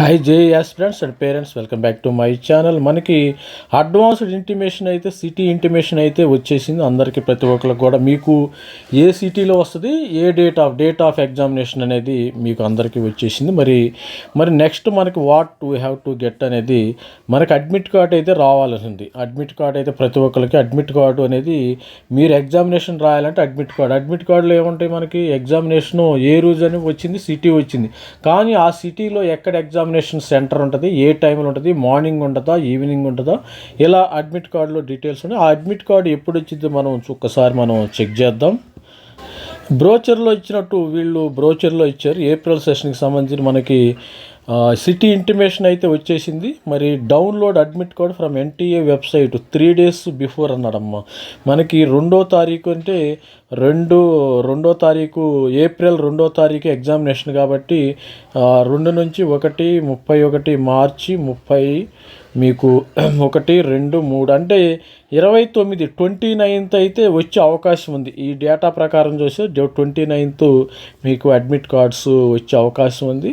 Hi J friends and parents welcome back to my channel మనకి advanced intimation అయితే city intimation అయితే వచ్చేసింది. అందరికీ ప్రతి ఒక్కరికి కూడా మీకు ఏ సిటీలో వస్తుంది ఏ date of date of examination అనేది మీకు అందరికీ వచ్చేసింది. మరి మరి నెక్స్ట్ మనకి what to have to get అనేది మనకి అడ్మిట్ కార్డ్ అయితే రావాల్సింది. అడ్మిట్ కార్డ్ అయితే ప్రతి ఒక్కరికి అడ్మిట్ కార్డు అనేది మీరు ఎగ్జామినేషన్ రాయాలంటే అడ్మిట్ కార్డ్ అడ్మిట్ కార్డులో ఏముంటాయి మనకి? ఎగ్జామినేషన్ ఏ రోజు అని వచ్చింది సిటీ వచ్చింది. కానీ ఆ సిటీలో ఎక్కడ ఎగ్జామ్ ఎగ్జామినేషన్ సెంటర్ ఉంటుంది ఏ టైంలో ఉంటుంది మార్నింగ్ ఉంటుందా ఈవినింగ్ ఉంటుందా ఇలా అడ్మిట్ కార్డులో డీటెయిల్స్ ఉన్నాయి. ఆ అడ్మిట్ కార్డు ఎప్పుడు వచ్చిందో మనం ఒక్కసారి మనం చెక్ చేద్దాం. బ్రోచర్లో ఇచ్చినట్టు వీళ్ళు బ్రోచర్లో ఇచ్చారు. ఏప్రిల్ సెషన్కి సంబంధించి మనకి సిటీ ఇంటిమేషన్ అయితే వచ్చేసింది. మరి download admit card from NTA website three days before అన్నాడమ్మ మనకి రెండో తారీఖు అంటే రెండు రెండో తారీఖు ఏప్రిల్ రెండో తారీఖు ఎగ్జామినేషన్ కాబట్టి రెండు నుంచి ఒకటి ముప్పై ఒకటి మార్చి ముప్పై మీకు ఒకటి రెండు మూడు అంటే ఇరవై తొమ్మిది ట్వంటీ నైన్త్ అయితే వచ్చే అవకాశం ఉంది. ఈ డేటా ప్రకారం చూస్తే ట్వంటీ నైన్త్ మీకు అడ్మిట్ కార్డ్స్ వచ్చే అవకాశం ఉంది.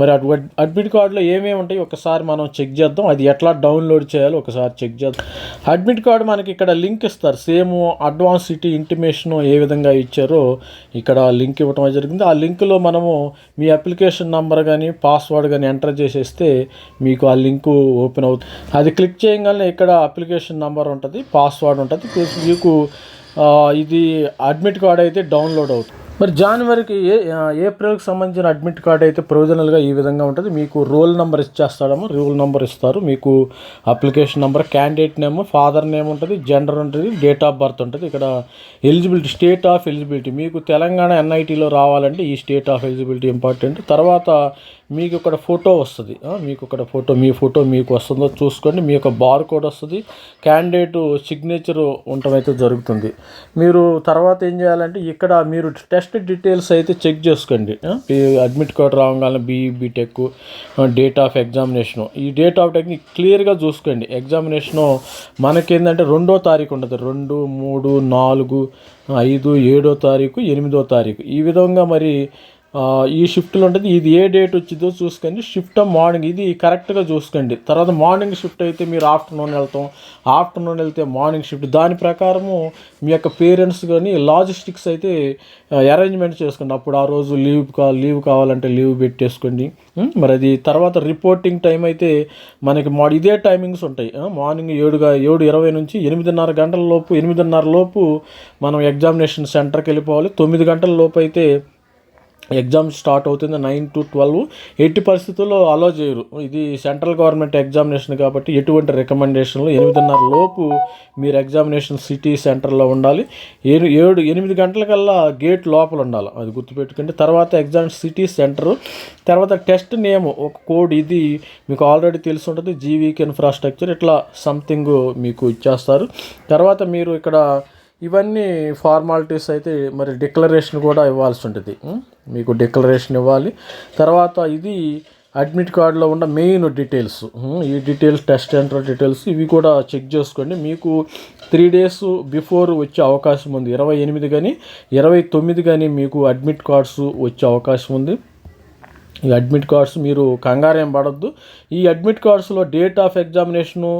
మరి అడ్మిట్ అడ్మిట్ కార్డులో ఏమేమి ఉంటాయి? ఒకసారి మనం చెక్ చేద్దాం. అది ఎట్లా డౌన్లోడ్ చేయాలో ఒకసారి చెక్ చేద్దాం. అడ్మిట్ కార్డు మనకి ఇక్కడ లింక్ ఇస్తారు. సేమ్ అడ్వాన్స్ సిటీ ఇంటిమేషన్ ఏ విధంగా ఇచ్చారో ఇక్కడ లింక్ ఇవ్వటం జరిగింది. ఆ లింక్లో మనము మీ అప్లికేషన్ నెంబర్ కానీ పాస్వర్డ్ కానీ ఎంటర్ చేసేస్తే మీకు ఆ లింకు ఓపెన్ అవుతుంది. అది క్లిక్ చేయగానే ఇక్కడ అప్లికేషన్ నెంబర్ ఉంటుంది. పాస్వర్డ్ ఉంటుంది మీకు ఇది అడ్మిట్ కార్డ్ అయితే డౌన్లోడ్ అవుతుంది. మరి జనవరికి ఏ ఏప్రిల్కి సంబంధించిన అడ్మిట్ కార్డ్ అయితే ప్రొవిజనల్గా ఈ విధంగా ఉంటుంది. మీకు రోల్ నెంబర్ ఇచ్చేస్తాడేమో రోల్ నెంబర్ ఇస్తారు. మీకు application number candidate name father name ఉంటుంది జెండర్ ఉంటుంది డేట్ ఆఫ్ బర్త్ ఉంటుంది. ఇక్కడ ఎలిజిబిలిటీ స్టేట్ ఆఫ్ ఎలిజిబిలిటీ. మీకు తెలంగాణ ఎన్ఐటీలో రావాలంటే ఈ స్టేట్ ఆఫ్ ఎలిజిబిలిటీ ఇంపార్టెంట్. తర్వాత మీకు ఇక్కడ ఫోటో వస్తుంది. మీకు ఇక్కడ ఫోటో మీ ఫోటో మీకు వస్తుందో చూసుకోండి. మీ యొక్క బార్ కోడ్ వస్తుంది. క్యాండిడేట్ సిగ్నేచర్ ఉండటం అయితే జరుగుతుంది. మీరు తర్వాత ఏం చేయాలంటే ఇక్కడ మీరు టెస్ట్ డీటెయిల్స్ అయితే చెక్ చేసుకోండి. Admit card రావగానే BE BTech date of examination. ఈ డేట్ ఆఫ్ టెక్నిక్ క్లియర్గా చూసుకోండి. ఎగ్జామినేషను మనకేంటంటే రెండో తారీఖు ఉంటుంది. రెండు మూడు నాలుగు ఐదు ఏడో తారీఖు ఎనిమిదో తారీఖు. ఈ విధంగా మరి ఈ షిఫ్ట్లో ఉంటుంది ఇది ఏ డేట్ వచ్చిందో చూసుకోండి. షిఫ్ట్ మార్నింగ్ ఇది కరెక్ట్గా చూసుకోండి. తర్వాత మార్నింగ్ షిఫ్ట్ అయితే మీరు ఆఫ్టర్నూన్ వెళ్తాం. ఆఫ్టర్నూన్ వెళ్తే మార్నింగ్ షిఫ్ట్ దాని ప్రకారము మీ యొక్క పేరెంట్స్ కానీ లాజిస్టిక్స్ అయితే అరేంజ్మెంట్ చేసుకోండి. అప్పుడు ఆ రోజు లీవ్ కా లీవ్ కావాలంటే లీవ్ పెట్టేసుకోండి. మరి అది తర్వాత రిపోర్టింగ్ టైం అయితే మనకి మా ఇదే టైమింగ్స్ ఉంటాయి. మార్నింగ్ ఏడుగా ఏడు ఇరవై నుంచి ఎనిమిదిన్నర గంటల లోపు ఎనిమిదిన్నర లోపు మనం ఎగ్జామినేషన్ సెంటర్కి వెళ్ళిపోవాలి. తొమ్మిది గంటల లోపు అయితే ఎగ్జామ్ స్టార్ట్ అవుతుంది నైన్ టు ట్వెల్వ్. ఎట్టి పరిస్థితుల్లో అలో చేయరు. ఇది సెంట్రల్ గవర్నమెంట్ ఎగ్జామినేషన్ కాబట్టి ఎటువంటి రికమెండేషన్లు ఎనిమిదిన్నర లోపు మీరు ఎగ్జామినేషన్ సిటీ సెంటర్లో ఉండాలి. ఏడు ఏడు ఎనిమిది గంటలకల్లా గేట్ లోపల ఉండాలి. అది గుర్తుపెట్టుకుంటే తర్వాత ఎగ్జామ్ సిటీ సెంటర్. తర్వాత టెస్ట్ నేమ్ ఒక కోడ్ ఇది మీకు ఆల్రెడీ తెలిసి ఉంటుంది. జీవీకి ఇన్ఫ్రాస్ట్రక్చర్ ఇట్లా సంథింగ్ మీకు ఇచ్చేస్తారు. తర్వాత మీరు ఇక్కడ ఇవన్నీ ఫార్మాలిటీస్ అయితే మరి డిక్లరేషన్ కూడా ఇవ్వాల్సి ఉంటుంది. మీకు డిక్లరేషన్ ఇవ్వాలి. తర్వాత ఇది అడ్మిట్ కార్డులో ఉన్న మెయిన్ డీటెయిల్స్ ఈ డీటెయిల్స్ టెస్ట్ సెంటర్ డీటెయిల్స్ ఇవి కూడా చెక్ చేసుకోండి. మీకు త్రీ డేస్ బిఫోర్ వచ్చే అవకాశం ఉంది. ఇరవై ఎనిమిది కానీ ఇరవై తొమ్మిది కానీ మీకు అడ్మిట్ కార్డ్స్ వచ్చే అవకాశం ఉంది. ఈ అడ్మిట్ కార్డ్స్ మీరు కంగారేం పడద్దు. ఈ అడ్మిట్ కార్డ్స్లో డేట్ ఆఫ్ ఎగ్జామినేషను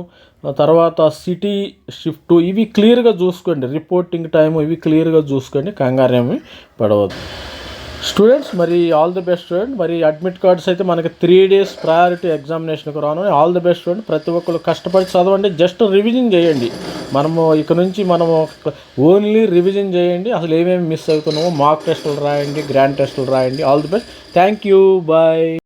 తర్వాత సిటీ షిఫ్ట్ ఇవి క్లియర్గా చూసుకోండి. రిపోర్టింగ్ టైము ఇవి క్లియర్గా చూసుకోండి. కంగారేమి పడవద్దు. స్టూడెంట్స్ మరి ఆల్ ది బెస్ట్ స్టూడెంట్. మరి అడ్మిట్ కార్డ్స్ అయితే మనకి త్రీ డేస్ ప్రయారిటీ ఎగ్జామినేషన్కి రాను ఆల్ ది బెస్ట్ స్టూడెంట్. ప్రతి ఒక్కరు కష్టపడి చదవండి. జస్ట్ రివిజన్ చేయండి. మనము ఇక నుంచి మనము ఓన్లీ రివిజన్ చేయండి. అసలు ఏమేమి మిస్ అవుతున్నామో మాక్ టెస్టులు రాయండి గ్రాండ్ టెస్టులు రాయండి. All the best. Thank you. Bye.